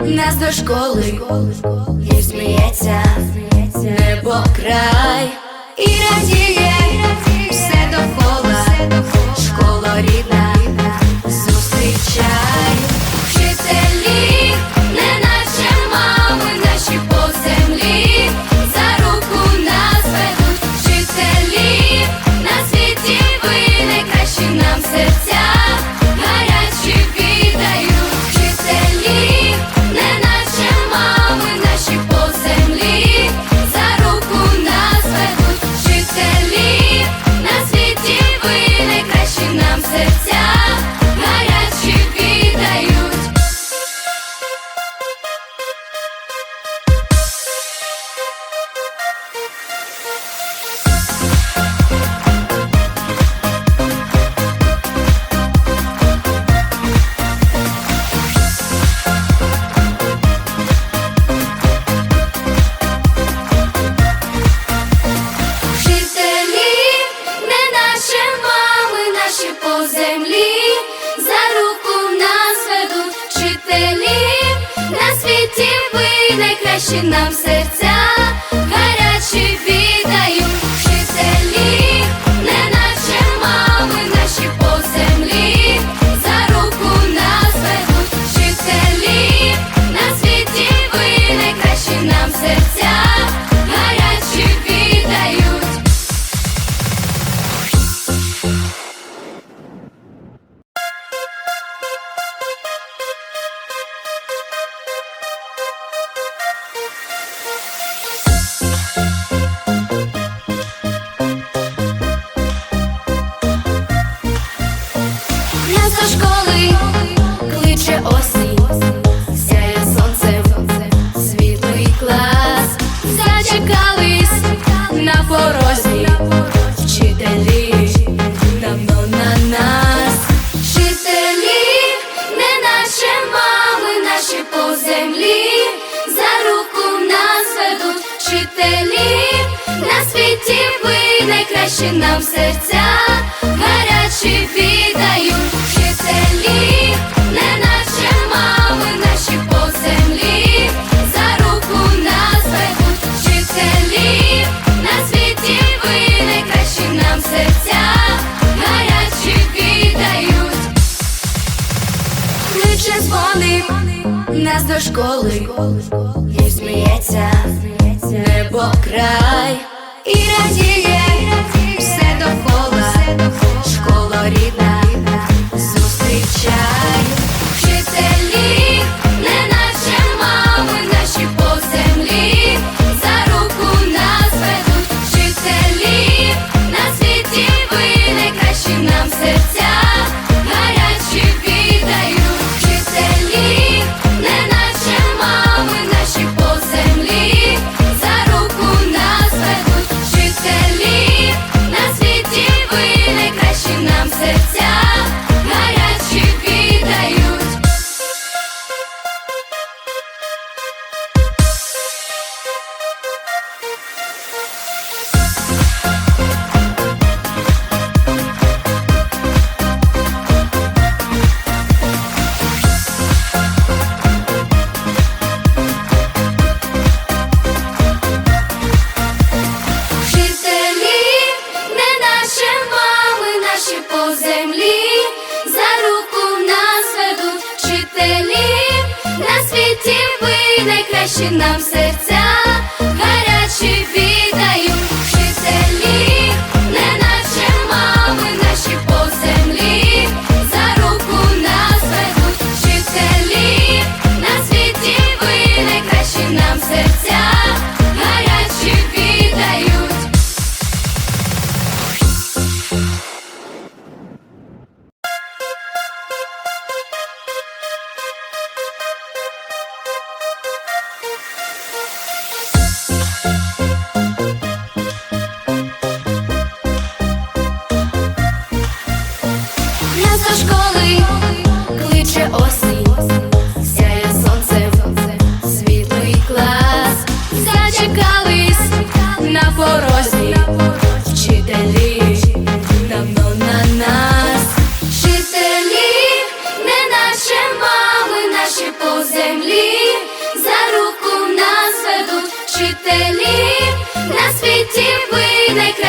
нас до школи і сміється небо край і радіє все довкола, школа рідна, зустрічай. It's школи і сміється небо край і радіє.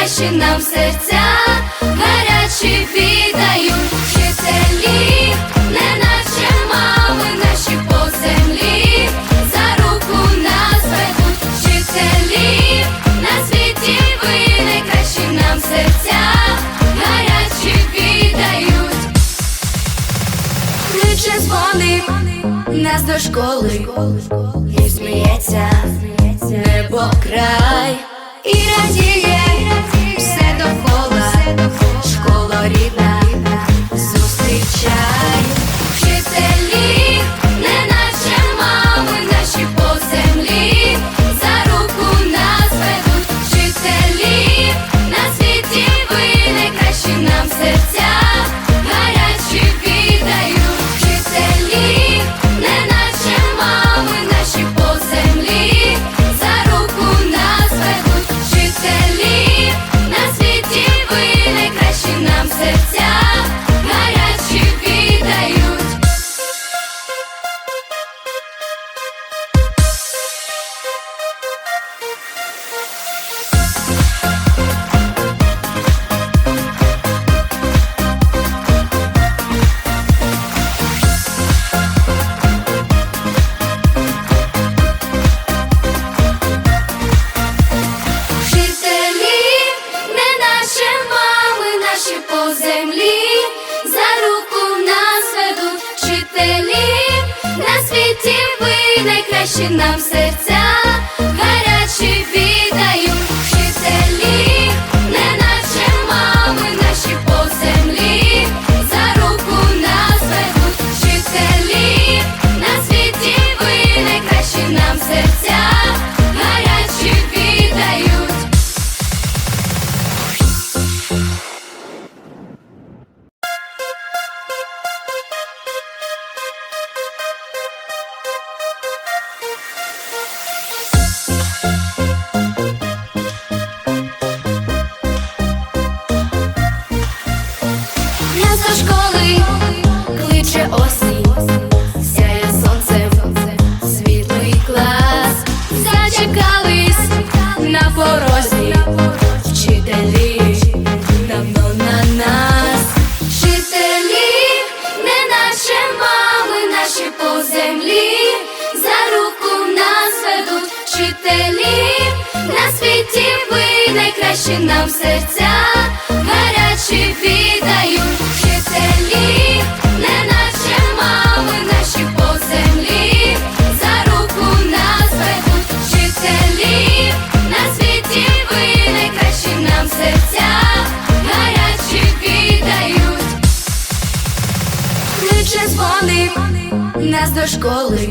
гарячі нам серця, гарячі віддають. Вчителі, не наче мами, наші по землі, за руку нас ведуть. Вчителі, на світі ви найкращі нам серця, гарячі віддають, Ключе дзвонить нас до школи. І сміється, небо край. краще нам серце.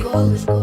goal is.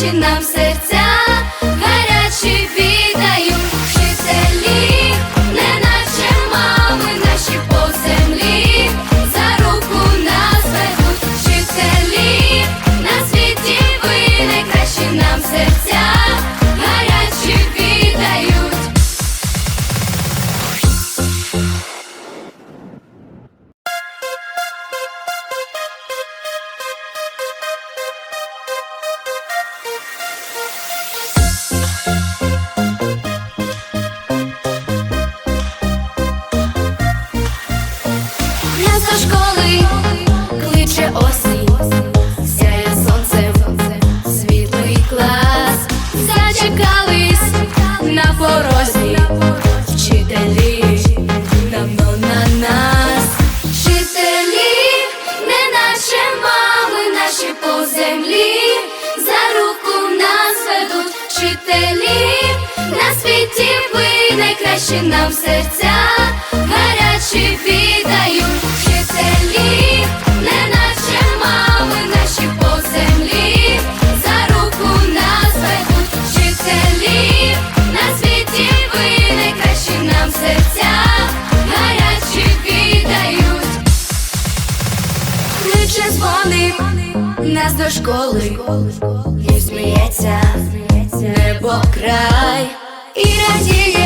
Наші нам серця. irá de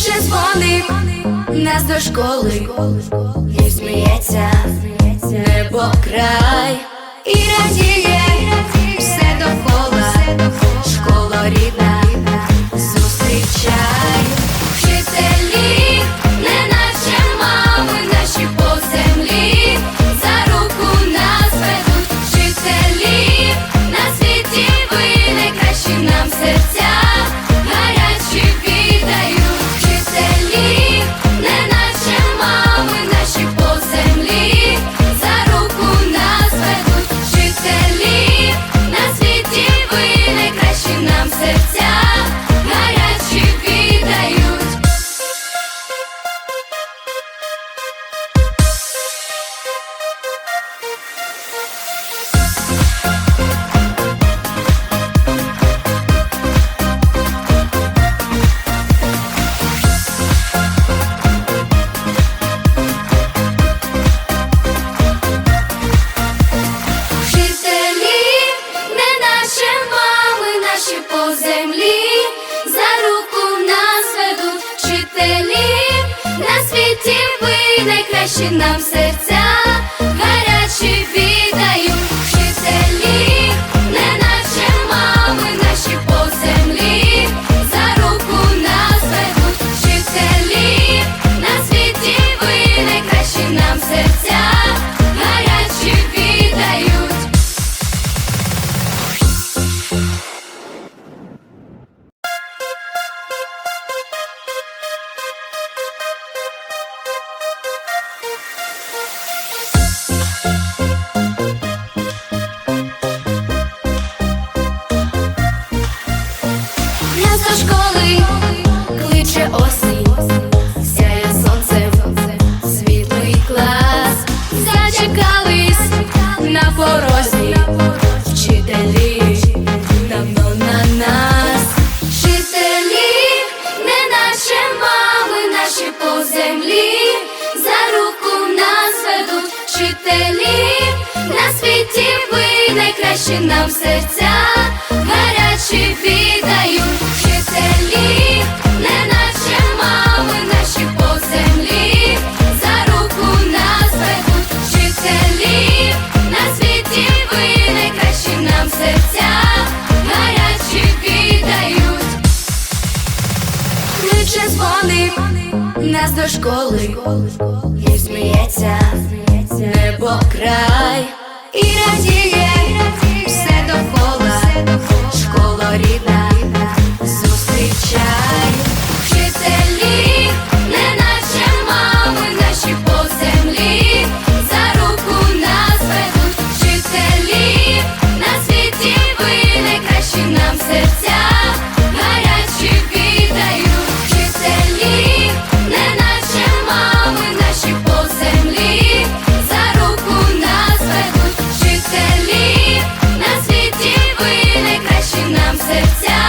Дзвінче дзвонить нас до школи і сміється. Небо край і радіє. Все довкола, школа рідна. нас до школи і сміється, небо край і радіє. серця.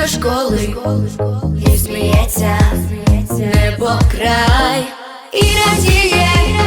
до школи і сміється небо край і радіє.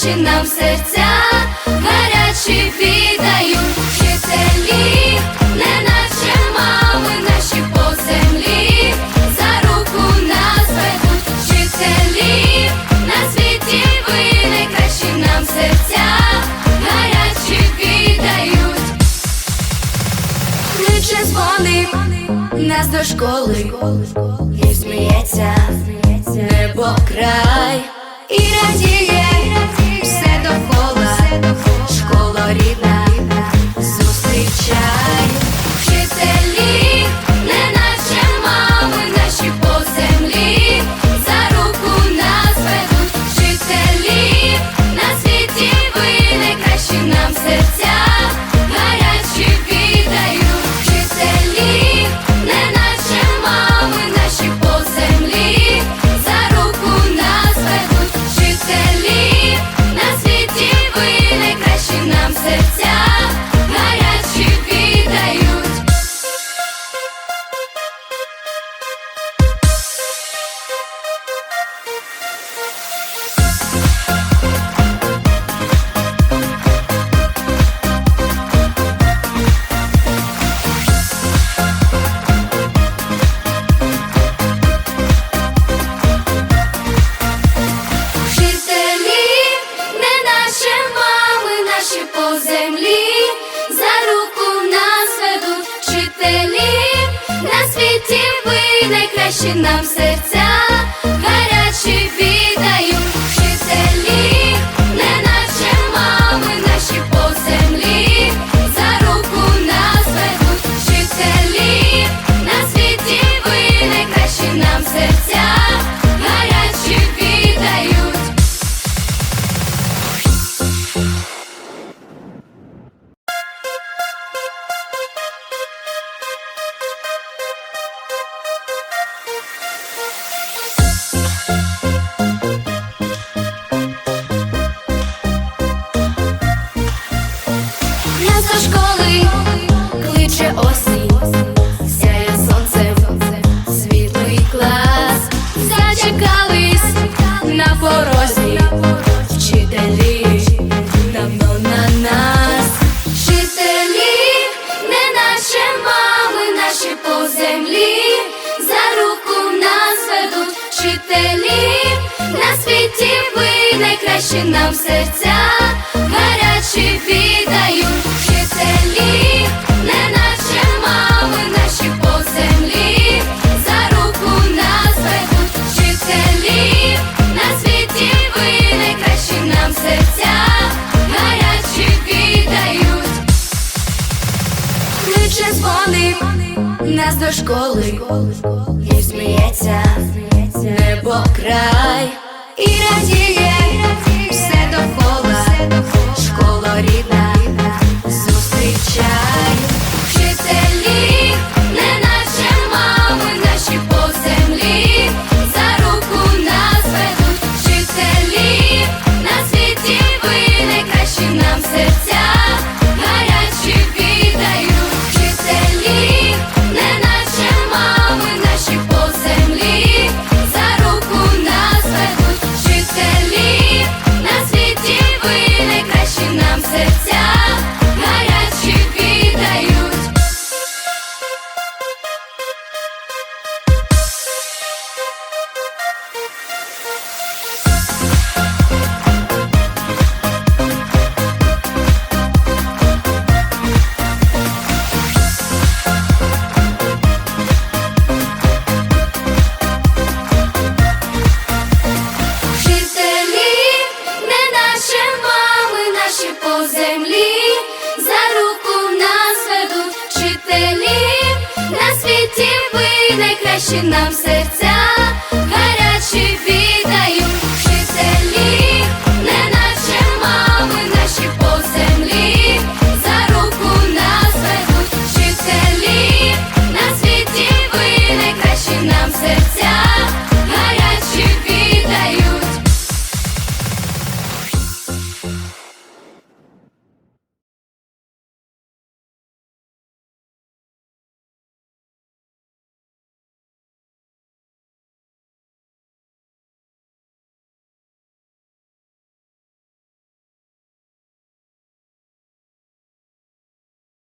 Найкращі нам серця, гарячі віддають вчителі, неначе мами наші по землі, за руку нас ведуть. Вчителі, на світі ви найкращі нам серця, гарячі віддають. Кличе дзвоник нас до школи, і сміється небо край, найкращі нам серця, нам серця, гарячі віддають вчителі, не наші мами, наші по землі, за руку нас ведуть вчителі, на світі ви найкращі нам серця, гарячі віддають. Кличе дзвоник нас до школи, і сміється небо край, і радіє найкраще нам серце.